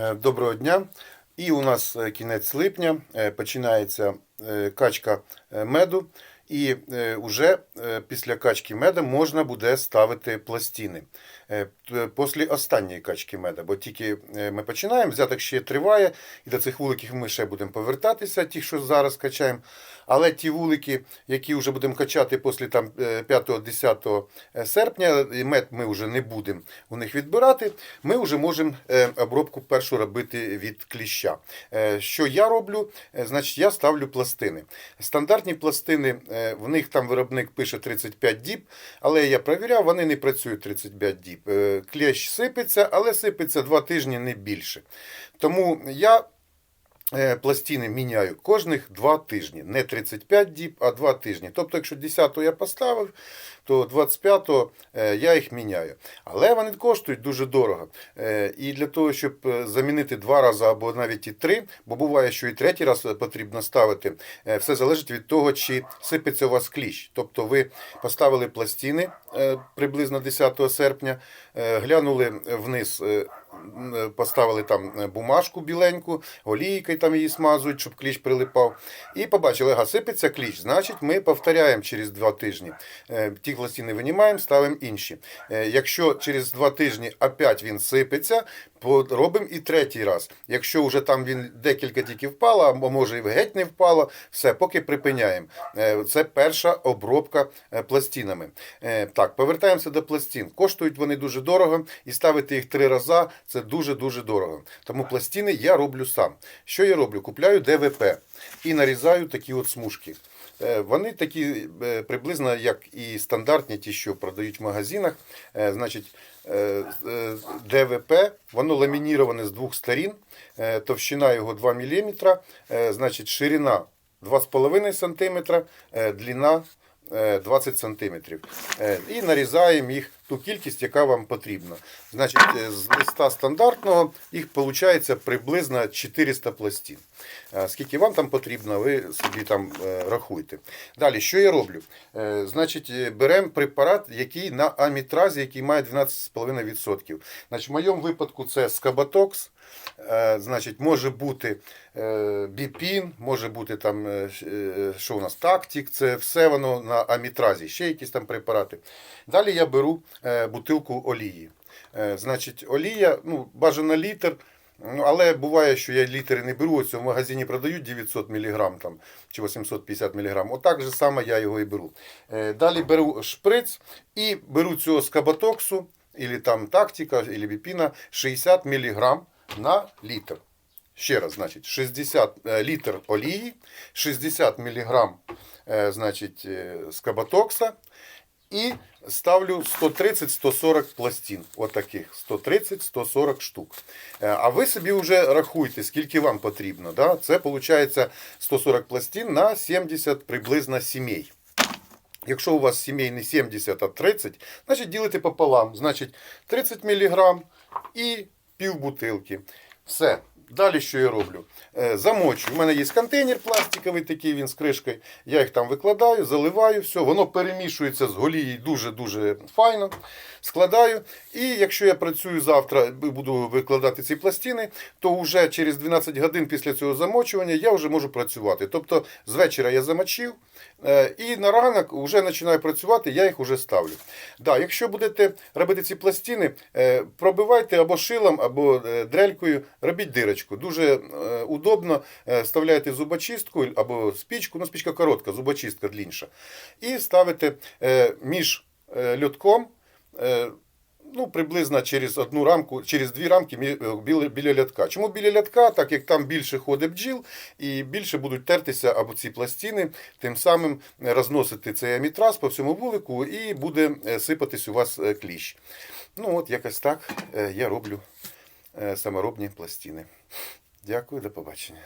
Е, Доброго дня. І у нас е, кінець липня, е, починається качка меду. І вже після качки меда можна буде ставити пластини. Е, Після останньої качки меда, бо тільки е, ми починаємо, взяток ще триває, і до цих вуликів ми ще будемо повертатися, ті, що зараз качаємо. Але ті вулики, які вже будемо качати після е, 5-10 серпня, мед ми вже не будемо у них відбирати, ми вже можемо е, обробку першу робити від кліща. Е, Що я роблю? Е, Значить, я ставлю пластини. Стандартні пластини, е, в них там виробник пише 35 діб, але я перевіряв, вони не працюють 35 діб. Е, Клещ сипеться, але сипеться 2 тижні не більше. Тому я е, пластини міняю кожних 2 тижні. Не 35 діб, а 2 тижні. Тобто, якщо 10-го я поставив, то 25-го е, я їх міняю. Але вони коштують дуже дорого. Е, І для того, щоб е, замінити два рази або навіть і три, бо буває, що і третій раз потрібно ставити, е, все залежить від того, чи сипеться у вас кліщ. Тобто ви поставили пластини е, приблизно 10 серпня, е, глянули вниз. Е, Поставили там е, бумажку біленьку, олійкою там її смазують, щоб кліщ прилипав. І побачили, ага, сипеться кліщ. Значить, ми повторяємо через два тижні. Е, Ті пластини винімаємо, ставимо інші. Якщо через два тижні опять він сипеться, робимо і третій раз. Якщо вже там він декілька тільки впало, або може і геть не впало, все, поки припиняємо. Це перша обробка пластинами. Так, повертаємося до пластин. Коштують вони дуже дорого, і ставити їх три рази це дуже-дуже дорого. Тому пластини я роблю сам. Що я роблю? Купляю ДВП і нарізаю такі от смужки. Е, Вони такі е, приблизно як і стандартні, ті, що продають в магазинах. Е, Значить, ДВП, воно ламініроване з двох сторін, товщина його 2 мм, значить ширина 2,5 см, длина е, 20 см. І нарізаємо їх ту кількість, яка вам потрібна. Значить, е, з листа стандартного їх виходить приблизно 400 пластин. Е, Скільки вам там потрібно, ви собі там е, рахуйте. Далі, що я роблю? Е, Значить, е, беремо препарат, який на амітразі, який має 12,5%. Значить, в моєму випадку це скабатокс. Е, Значить, може бути е, біпін, може бути там, е, е, що у нас, тактик, це все воно на амітразі, ще якісь там препарати. Далі я беру е, бутилку олії. Е, Значить, олія, ну, бажано літр. Ну, але буває, що я літери не беру. Ось в магазині продають 900 мг там, чи 850 мг. Отак же саме я його і беру. Е, Далі беру шприц і беру цього скабатоксу, або там тактика, або біпіна 60 мг на літр. Ще раз, значить, 60 е, літр олії, 60 мг е, значить, е, скабатокса і ставлю 130-140 пластин. Отаких 130-140 штук. А ви собі вже рахуйте, скільки вам потрібно. Да? Це виходить 140 пластин на 70 приблизно сімей. Якщо у вас сімей не 70, а 30, значить ділите пополам. Значить 30 мг і пів бутилки. Все. Далі що я роблю? Е, Замочую. У мене є контейнер пластиковий, такий він з кришкою. Я їх там викладаю, заливаю, все, воно перемішується з голією дуже-дуже файно. Складаю. І якщо я працюю завтра буду викладати ці пластини, то вже через 12 годин після цього замочування я вже можу працювати. Тобто з вечора я замочив, е, і на ранок вже починаю працювати, я їх вже ставлю. Да, якщо будете робити ці пластини, е, пробивайте або шилом, або дрелькою, робіть дирочку. Дуже е, удобно. Е, Вставляєте зубочистку або спічку, ну спічка коротка, зубочистка длінша. І ставите е, між льотком. Ну, приблизно через одну рамку, через дві рамки біля, лятка. Чому біля лятка? Так як там більше ходить бджіл і більше будуть тертися або ці пластини, тим самим розносити цей амітраз по всьому вулику і буде сипатись у вас кліщ. Ну от якось так я роблю саморобні пластини. Дякую, до побачення.